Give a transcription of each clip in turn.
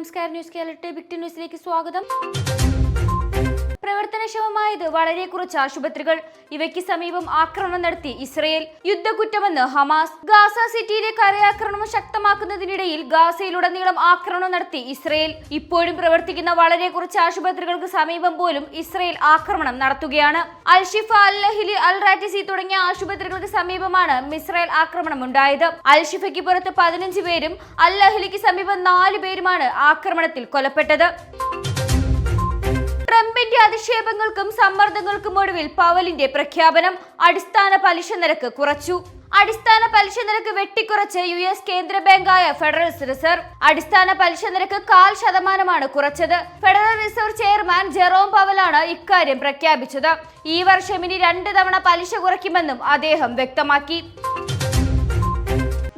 നമസ്കാരം ന്യൂസ് കേരളത്തെ big ten ന്യൂസിലേക്ക് സ്വാഗതം. പ്രവർത്തനക്ഷമമായത് വളരെ കുറച്ച് ആശുപത്രികൾ. ഇവയ്ക്ക് സമീപം ആക്രമണം നടത്തി ഇസ്രയേൽ യുദ്ധക്കുറ്റമെന്ന് ഹമാസ്. ഗാസ സിറ്റിയിലെ കരയാക്രമണം ശക്തമാക്കുന്നതിനിടയിൽ ഗാസയിലുടനീളം ആക്രമണം നടത്തി ഇസ്രയേൽ. ഇപ്പോഴും പ്രവർത്തിക്കുന്ന വളരെ കുറച്ച് ആശുപത്രികൾക്ക് സമീപം പോലും ഇസ്രയേൽ ആക്രമണം നടത്തുകയാണ്. അൽഷിഫ അല്ലഹിലി അൽ റാറ്റിസി തുടങ്ങിയ ആശുപത്രികൾക്ക് സമീപമാണ് മിസ്രയേൽ ആക്രമണം ഉണ്ടായത്. അൽഷിഫയ്ക്ക് പുറത്ത് പതിനഞ്ച് പേരും അൽ ലഹിലിക്ക് സമീപം നാല് പേരുമാണ് ആക്രമണത്തിൽ കൊല്ലപ്പെട്ടത്. ട്രംപിന്റെ അധിക്ഷേപങ്ങൾക്കും സമ്മർദ്ദങ്ങൾക്കും ഒടുവിൽ പവലിന്റെ പ്രഖ്യാപനം അടിസ്ഥാന പലിശ നിരക്ക് കുറച്ചു. അടിസ്ഥാന പലിശ നിരക്ക് വെട്ടിക്കുറച്ച് യു എസ് കേന്ദ്ര ബാങ്കായ ഫെഡറൽ റിസർവ് അടിസ്ഥാന പലിശ നിരക്ക് കാൽ ശതമാനമാണ് കുറച്ചത്. ഫെഡറൽ റിസർവ് ചെയർമാൻ ജെറോം പവലാണ് ഇക്കാര്യം പ്രഖ്യാപിച്ചത്. ഈ വർഷം ഇനി രണ്ട് തവണ പലിശ കുറയ്ക്കുമെന്നും അദ്ദേഹം വ്യക്തമാക്കി.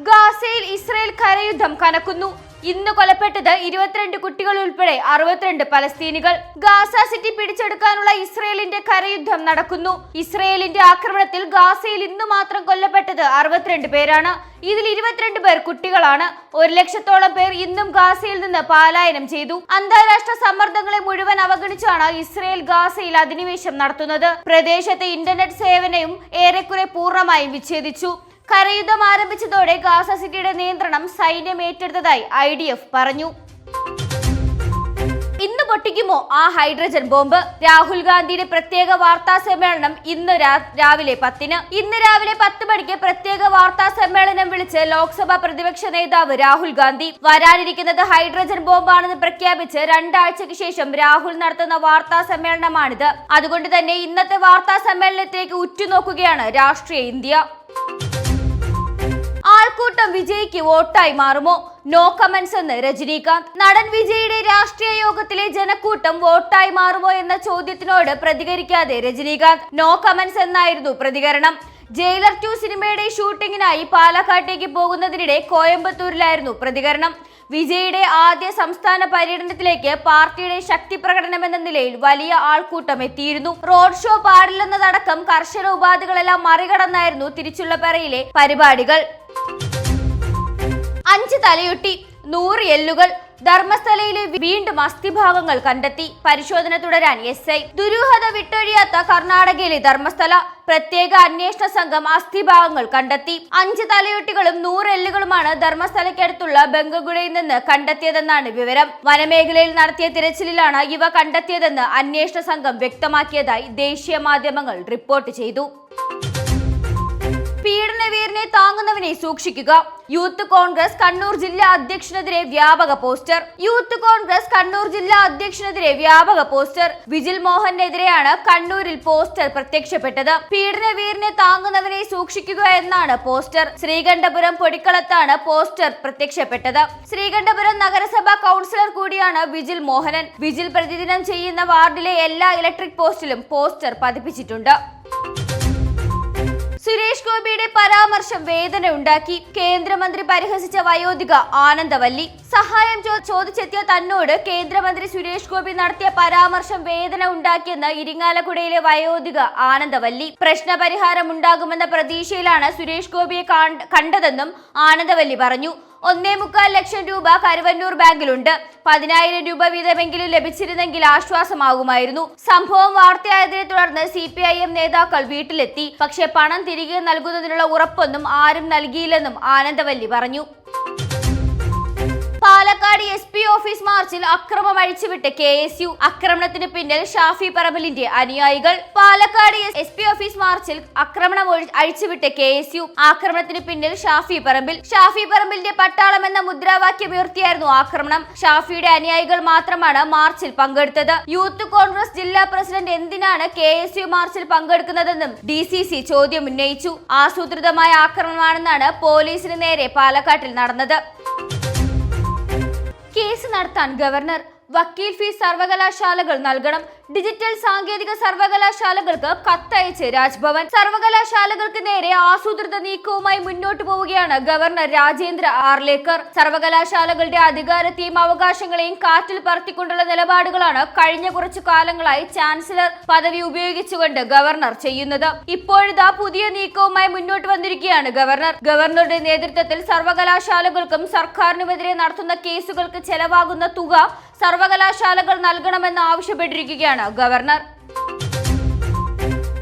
ഗാസയിൽ ഇസ്രയേൽ കരയുദ്ധം കനക്കുന്നു. ഇന്ന് കൊലപ്പെട്ടത് ഇരുപത്തിരണ്ട് കുട്ടികൾ ഉൾപ്പെടെ അറുപത്തിരണ്ട് പലസ്തീനികൾ. ഗാസ സിറ്റി പിടിച്ചെടുക്കാനുള്ള ഇസ്രയേലിന്റെ കരയുദ്ധം നടക്കുന്നു. ഇസ്രയേലിന്റെ ആക്രമണത്തിൽ ഗാസയിൽ ഇന്ന് മാത്രം കൊല്ലപ്പെട്ടത് അറുപത്തിരണ്ട് പേരാണ്. ഇതിൽ ഇരുപത്തിരണ്ട് പേർ കുട്ടികളാണ്. ഒരു ലക്ഷത്തോളം പേർ ഇന്നും ഗാസയിൽ നിന്ന് പലായനം ചെയ്തു. അന്താരാഷ്ട്ര സമ്മർദ്ദങ്ങളെ മുഴുവൻ അവഗണിച്ചാണ് ഇസ്രയേൽ ഗാസയിൽ അധിനിവേശം നടത്തുന്നത്. പ്രദേശത്തെ ഇന്റർനെറ്റ് സേവനവും ഏറെക്കുറെ പൂർണമായും വിച്ഛേദിച്ചു. കരയുദ്ധം ആരംഭിച്ചതോടെ ഗാസ സിറ്റിയുടെ നിയന്ത്രണം സൈന്യം ഏറ്റെടുത്തതായി ഐ ഡി എഫ് പറഞ്ഞു. ഇന്ന് പൊട്ടിക്കുമോ ആ ഹൈഡ്രജൻ ബോംബ്? രാഹുൽ ഗാന്ധിയുടെ പ്രത്യേക വാർത്താ സമ്മേളനം ഇന്ന് രാവിലെ പത്തിന്. ഇന്ന് രാവിലെ പത്ത് മണിക്ക് പ്രത്യേക വാർത്താ സമ്മേളനം വിളിച്ച് ലോക്സഭാ പ്രതിപക്ഷ നേതാവ് രാഹുൽ ഗാന്ധി. വരാനിരിക്കുന്നത് ഹൈഡ്രജൻ ബോംബാണെന്ന് പ്രഖ്യാപിച്ച് രണ്ടാഴ്ചയ്ക്ക് ശേഷം രാഹുൽ നടത്തുന്ന വാർത്താ സമ്മേളനമാണിത്. അതുകൊണ്ട് തന്നെ ഇന്നത്തെ വാർത്താ സമ്മേളനത്തിലേക്ക് ഉറ്റുനോക്കുകയാണ് രാഷ്ട്രീയ ഇന്ത്യ. ആൾക്കൂട്ടം വിജയ്ക്ക് വോട്ടായി മാറുമോ? നോ കമന്റ്സ് എന്ന് രജനീകാന്ത്. നടൻ വിജയുടെ രാഷ്ട്രീയ യോഗത്തിലെ ജനക്കൂട്ടം വോട്ടായി മാറുമോ എന്ന ചോദ്യത്തിനോട് പ്രതികരിക്കാതെ രജനീകാന്ത്. നോ കമന്റ്സ് എന്നായിരുന്നു പ്രതികരണം. ജയിലർ ടു സിനിമയുടെ ഷൂട്ടിങ്ങിനായി പാലക്കാട്ടേക്ക് പോകുന്നതിനിടെ കോയമ്പത്തൂരിലായിരുന്നു പ്രതികരണം. വിജയുടെ ആദ്യ സംസ്ഥാന പര്യടനത്തിലേക്ക് പാർട്ടിയുടെ ശക്തി പ്രകടനം എന്ന നിലയിൽ വലിയ ആൾക്കൂട്ടം എത്തിയിരുന്നു. റോഡ് ഷോ പാടില്ലെന്നതടക്കം കർശന ഉപാധികളെല്ലാം മറികടന്നായിരുന്നു തിരിച്ചുള്ള പരിപാടികൾ. അഞ്ച് തലയൊട്ടി നൂറ് എല്ലുകൾ ധർമ്മസ്ഥലയിലെ വീണ്ടും അസ്ഥിഭാഗങ്ങൾ കണ്ടെത്തി. പരിശോധന തുടരാൻ എസ് ഐ. ദുരൂഹത വിട്ടൊഴിയാത്ത കർണാടകയിലെ ധർമ്മസ്ഥല പ്രത്യേക അന്വേഷണ സംഘം അസ്ഥിഭാഗങ്ങൾ കണ്ടെത്തി. അഞ്ച് തലയൊട്ടികളും നൂറ് എല്ലുകളുമാണ് ധർമ്മസ്ഥലയ്ക്കടുത്തുള്ള ബംഗഗുഡയിൽ നിന്ന് കണ്ടെത്തിയതെന്നാണ് വിവരം. വനമേഖലയിൽ നടത്തിയ തിരച്ചിലിലാണ് ഇവ കണ്ടെത്തിയതെന്ന് അന്വേഷണ സംഘം വ്യക്തമാക്കിയതായി ദേശീയ മാധ്യമങ്ങൾ റിപ്പോർട്ട് ചെയ്തു. പീഡനവീരനെ താങ്ങുന്നവനെ സൂക്ഷിക്കുക. യൂത്ത് കോൺഗ്രസ് കണ്ണൂർ ജില്ലാ അധ്യക്ഷനെതിരെ വ്യാപക പോസ്റ്റർ. യൂത്ത് കോൺഗ്രസ് കണ്ണൂർ ജില്ലാ അധ്യക്ഷനെതിരെ വ്യാപക പോസ്റ്റർ. വിജിൽ മോഹനെതിരെയാണ് കണ്ണൂരിൽ പോസ്റ്റർ പ്രത്യക്ഷപ്പെട്ടത്. പീഡന വീരനെ താങ്ങുന്നവനെ സൂക്ഷിക്കുക എന്നാണ് പോസ്റ്റർ. ശ്രീകണ്ഠപുരം പൊടിക്കളത്താണ് പോസ്റ്റർ പ്രത്യക്ഷപ്പെട്ടത്. ശ്രീകണ്ഠപുരം നഗരസഭാ കൗൺസിലർ കൂടിയാണ് വിജിൽ മോഹനൻ. വിജിൽ പ്രതിദിനം ചെയ്യുന്ന വാർഡിലെ എല്ലാ ഇലക്ട്രിക് പോസ്റ്റിലും പോസ്റ്റർ പതിപ്പിച്ചിട്ടുണ്ട്. സുരേഷ് ഗോപിയുടെ പരാമർശം വേദന ഉണ്ടാക്കി കേന്ദ്രമന്ത്രി പരിഹസിച്ച വയോധിക ആനന്ദവല്ലി. സഹായം ചോദിച്ചെത്തിയ തന്നോട് കേന്ദ്രമന്ത്രി സുരേഷ് ഗോപി നടത്തിയ പരാമർശം വേദന ഉണ്ടാക്കിയെന്ന് ഇരിങ്ങാലക്കുടയിലെ വയോധിക ആനന്ദവല്ലി. പ്രശ്നപരിഹാരം ഉണ്ടാകുമെന്ന പ്രതീക്ഷയിലാണ് സുരേഷ് ഗോപിയെ കണ്ടതെന്നും ആനന്ദവല്ലി പറഞ്ഞു. ഒന്നേ മുക്കാൽ ലക്ഷം രൂപ കരുവന്നൂർ ബാങ്കിലുണ്ട്. പതിനായിരം രൂപ വീതമെങ്കിലും ലഭിച്ചിരുന്നെങ്കിൽ ആശ്വാസമാകുമായിരുന്നു. സംഭവം വാർത്തയായതിനെ തുടർന്ന് സി പി ഐ എം നേതാക്കൾ വീട്ടിലെത്തി. പക്ഷേ പണം തിരികെ നൽകുന്നതിനുള്ള ഉറപ്പൊന്നും ആരും നൽകിയില്ലെന്നും ആനന്ദവല്ലി പറഞ്ഞു. പാലക്കാട് എസ് ഓഫീസ് മാർച്ചിൽ അക്രമം അഴിച്ചുവിട്ട് കെ എസ് യു. ആക്രമണത്തിന് പിന്നിൽ ഷാഫി പറമ്പലിന്റെ അനുയായികൾ. പാലക്കാട് എസ് പി ഓഫീസ് മാർച്ചിൽ ആക്രമണം അഴിച്ചുവിട്ട് കെ എസ് യു. ആക്രമണത്തിന് പിന്നിൽ ഷാഫി പറമ്പിൽ. ഷാഫി പറമ്പിലിന്റെ പട്ടാളം എന്ന മുദ്രാവാക്യം ഉയർത്തിയായിരുന്നു ആക്രമണം. ഷാഫിയുടെ അനുയായികൾ മാത്രമാണ് മാർച്ചിൽ പങ്കെടുത്തത്. യൂത്ത് കോൺഗ്രസ് ജില്ലാ പ്രസിഡന്റ് എന്തിനാണ് കെ എസ് യു മാർച്ചിൽ പങ്കെടുക്കുന്നതെന്നും ഡി സി സി ചോദ്യം ഉന്നയിച്ചു. ആസൂത്രിതമായ ആക്രമണമാണെന്നാണ് പോലീസിന് നേരെ പാലക്കാട്ടിൽ നടന്നത്. കേസ് നടത്താൻ ഗവർണർ വക്കീൽ ഫീസ് സർവകലാശാലകൾ നൽകണം. ഡിജിറ്റൽ സാങ്കേതിക സർവകലാശാലകൾക്ക് കത്തയച്ച് രാജ്ഭവൻ. സർവകലാശാലകൾക്ക് നേരെ ആസൂത്രിത നീക്കവുമായി മുന്നോട്ടു പോവുകയാണ് ഗവർണർ രാജേന്ദ്ര ആർലേക്കർ. സർവകലാശാലകളുടെ അധികാരത്തെയും അവകാശങ്ങളെയും കാറ്റിൽ പറത്തിക്കൊണ്ടുള്ള നിലപാടുകളാണ് കഴിഞ്ഞ കുറച്ചു കാലങ്ങളായി ചാൻസലർ പദവി ഉപയോഗിച്ചുകൊണ്ട് ഗവർണർ ചെയ്യുന്നത്. ഇപ്പോഴിതാ പുതിയ നീക്കവുമായി മുന്നോട്ട് വന്നിരിക്കുകയാണ് ഗവർണർ. ഗവർണറുടെ നേതൃത്വത്തിൽ സർവകലാശാലകൾക്കും സർക്കാരിനുമെതിരെ നടത്തുന്ന കേസുകൾക്ക് ചെലവാകുന്ന തുക സർവകലാശാലകൾ നൽകണമെന്ന് ആവശ്യപ്പെട്ടിരിക്കുകയാണ്. ഗവർണർ